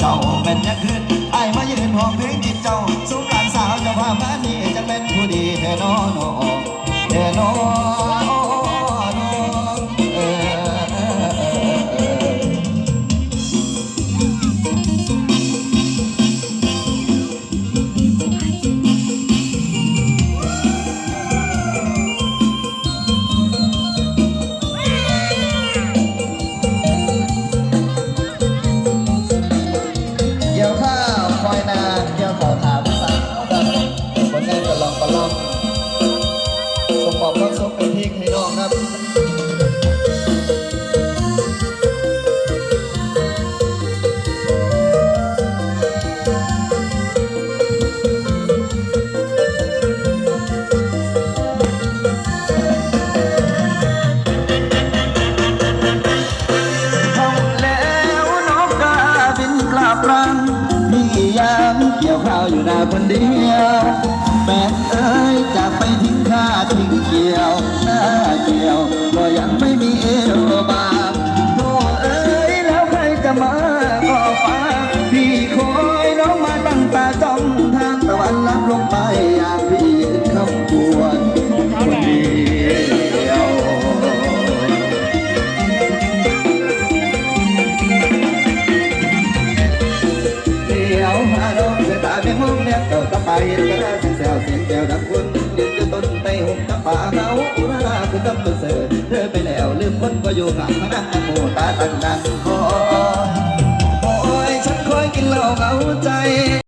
เจ้าเป็นยังคืนไอ้มายืนห้องเพลงจิตเจ้าสุงสารสาวเจ้าพามานี่จะเป็นผู้ดีแท้นอน องปลอมสมบอกต้องสมไป็นพี่ให้นองครับเกี่ยวข้าวอยู่หน้าคนเดียว man. แนบเต่าตะไปเห็นกระดาษแซวเสียงแก้วดังคุณยืนอดต้นไตหุ่มตะป่าเขาอุราราคือกับตัวเสือเธอไปแล้วลืมคนก็อยู่ข้างมานั่งโมตาตั้งดังคอโอ้ยฉันคอยกินเหล้าเมาใจ